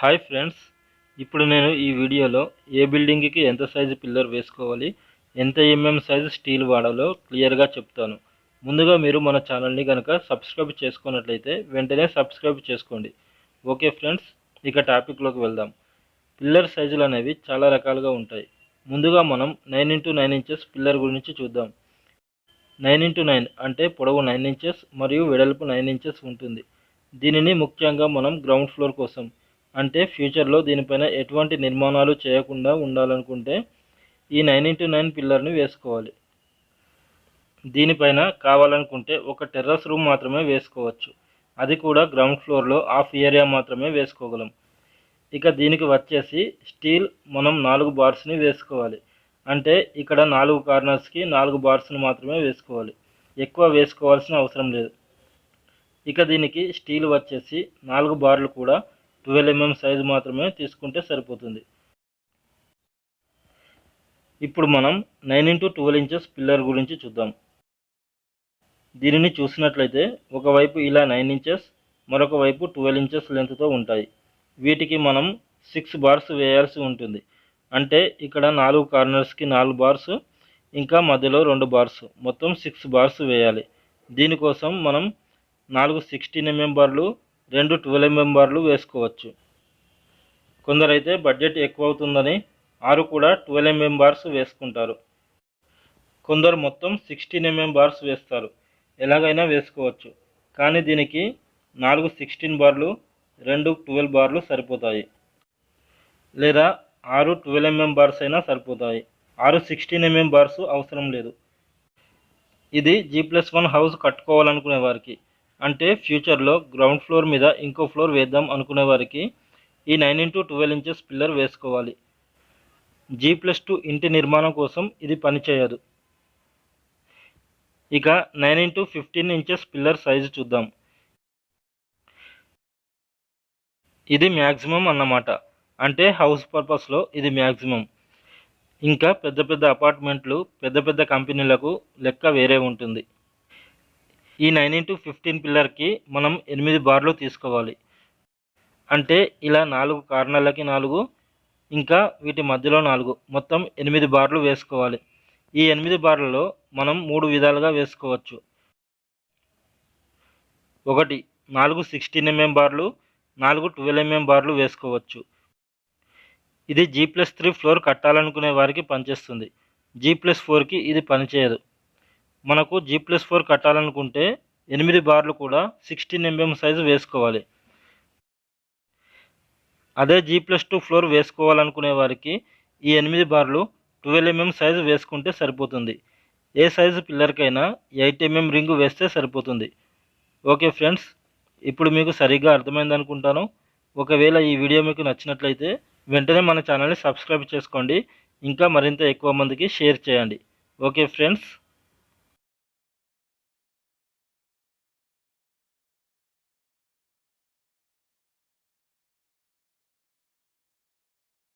Hi friends ఇప్పుడు నేను ఈ వీడియోలో ఏ బిల్డింగ్కి ఎంత సైజు పిల్లర్ వేసుకోవాలి ఎంత ఎంఎం సైజు స్టీల్ వాడాలో క్లియర్గా చెప్తాను. ముందుగా మీరు మన ఛానల్ని కనుక సబ్స్క్రైబ్ చేసుకున్నట్లయితే వెంటనే సబ్స్క్రైబ్ చేసుకోండి. ఓకే ఫ్రెండ్స్ ఇక టాపిక్లోకి వెళ్దాం. పిల్లర్ సైజులు అనేవి చాలా రకాలుగా ఉంటాయి. ముందుగా మనం nine into nine inches pillar గురించి చూద్దాం. నైన్ ఇంటూ నైన్ అంటే పొడవు నైన్ ఇంచెస్ మరియు వెడల్పు నైన్ ఇంచెస్ ఉంటుంది. దీనిని ముఖ్యంగా మనం గ్రౌండ్ ఫ్లోర్ కోసం అంటే ఫ్యూచర్లో దీనిపైన ఎటువంటి నిర్మాణాలు చేయకుండా ఉండాలనుకుంటే ఈ నైన్ ఇంటూ నైన్ పిల్లర్ని వేసుకోవాలి. దీనిపైన కావాలనుకుంటే ఒక టెర్రస్ రూమ్ మాత్రమే వేసుకోవచ్చు. అది కూడా గ్రౌండ్ ఫ్లోర్లో హాఫ్ ఏరియా మాత్రమే వేసుకోగలం. ఇక దీనికి వచ్చేసి స్టీల్ మనం నాలుగు బార్స్ని వేసుకోవాలి. అంటే ఇక్కడ నాలుగు కార్నర్స్కి నాలుగు బార్స్ని మాత్రమే వేసుకోవాలి. ఎక్కువ వేసుకోవాల్సిన అవసరం లేదు. ఇక దీనికి స్టీల్ వచ్చేసి నాలుగు బార్లు కూడా ట్వెల్వ్ ఎంఎం సైజు మాత్రమే తీసుకుంటే సరిపోతుంది. ఇప్పుడు మనం nine into twelve inches pillar గురించి చూద్దాం. దీనిని చూసినట్లయితే ఒకవైపు ఇలా నైన్ ఇంచెస్ మరొక వైపు ట్వెల్వ్ ఇంచెస్ లెంత్తో ఉంటాయి. వీటికి మనం సిక్స్ బార్స్ వేయాల్సి ఉంటుంది. అంటే ఇక్కడ నాలుగు కార్నర్స్కి నాలుగు బార్స్ ఇంకా మధ్యలో రెండు బార్స్ మొత్తం సిక్స్ బార్స్ వేయాలి. దీనికోసం మనం నాలుగు సిక్స్టీన్ ఎంఎం బార్లు రెండు ట్వెల్వ్ మెంబర్లు వేసుకోవచ్చు. కొందరైతే బడ్జెట్ ఎక్కువ అవుతుందని ఆరు కూడా ట్వెల్వ్ ఎంఎం బార్స్ వేసుకుంటారు. కొందరు మొత్తం సిక్స్టీన్ ఎంఎం బార్స్ వేస్తారు. ఎలాగైనా వేసుకోవచ్చు. కానీ దీనికి నాలుగు సిక్స్టీన్ బార్లు రెండు ట్వెల్వ్ బార్లు సరిపోతాయి. లేదా ఆరు ట్వెల్వ్ ఎంఎం బార్స్ అయినా సరిపోతాయి. ఆరు సిక్స్టీన్ ఎంఎం బార్స్ అవసరం లేదు. ఇది జీ ప్లస్ వన్ హౌస్ కట్టుకోవాలనుకునే వారికి అంటే ఫ్యూచర్లో గ్రౌండ్ ఫ్లోర్ మీద ఇంకో ఫ్లోర్ వేద్దాం అనుకునే వారికి ఈ nine into twelve inches pillar వేసుకోవాలి. జీ ప్లస్ టూ ఇంటి నిర్మాణం కోసం ఇది పనిచేయదు. ఇక nine into fifteen inches pillar size చూద్దాం. ఇది మ్యాక్సిమం అన్నమాట. అంటే హౌస్ పర్పస్లో ఇది మ్యాక్సిమం ఇంకా పెద్ద పెద్ద అపార్ట్మెంట్లు పెద్ద పెద్ద కంపెనీలకు లెక్క వేరే ఉంటుంది. ఈ నైన్ ఇంటూ ఫిఫ్టీన్ పిల్లర్కి మనం ఎనిమిది బార్లు తీసుకోవాలి. అంటే ఇలా నాలుగు కార్నర్లకి నాలుగు ఇంకా వీటి మధ్యలో నాలుగు. మొత్తం ఎనిమిది బార్లు వేసుకోవాలి. ఈ ఎనిమిది బార్లలో మనం మూడు విధాలుగా వేసుకోవచ్చు. ఒకటి నాలుగు సిక్స్టీన్ ఎంఎం బార్లు నాలుగు ట్వెల్వ్ ఎంఎం బార్లు వేసుకోవచ్చు. ఇది జీ ప్లస్ త్రీ ఫ్లోర్ కట్టాలనుకునే వారికి పనిచేస్తుంది. జీ ప్లస్ ఫోర్కి ఇది పనిచేయదు. మనకు జీ ప్లస్ ఫోర్ కట్టాలనుకుంటే ఎనిమిది బార్లు కూడా సిక్స్టీన్ ఎంఎం సైజు వేసుకోవాలి. అదే జీ ప్లస్ టూ ఫ్లోర్ వేసుకోవాలనుకునే వారికి ఈ ఎనిమిది బార్లు ట్వెల్వ్ ఎంఎం సైజు వేసుకుంటే సరిపోతుంది. ఏ సైజు పిల్లర్కైనా ఎయిట్ ఎంఎం రింగు వేస్తే సరిపోతుంది. ఓకే ఫ్రెండ్స్ ఇప్పుడు మీకు సరిగ్గా అర్థమైంది అనుకుంటాను. ఒకవేళ ఈ వీడియో మీకు నచ్చినట్లయితే వెంటనే మన ఛానల్ని సబ్స్క్రైబ్ చేసుకోండి. ఇంకా మరింత ఎక్కువ మందికి షేర్ చేయండి. Okay friends.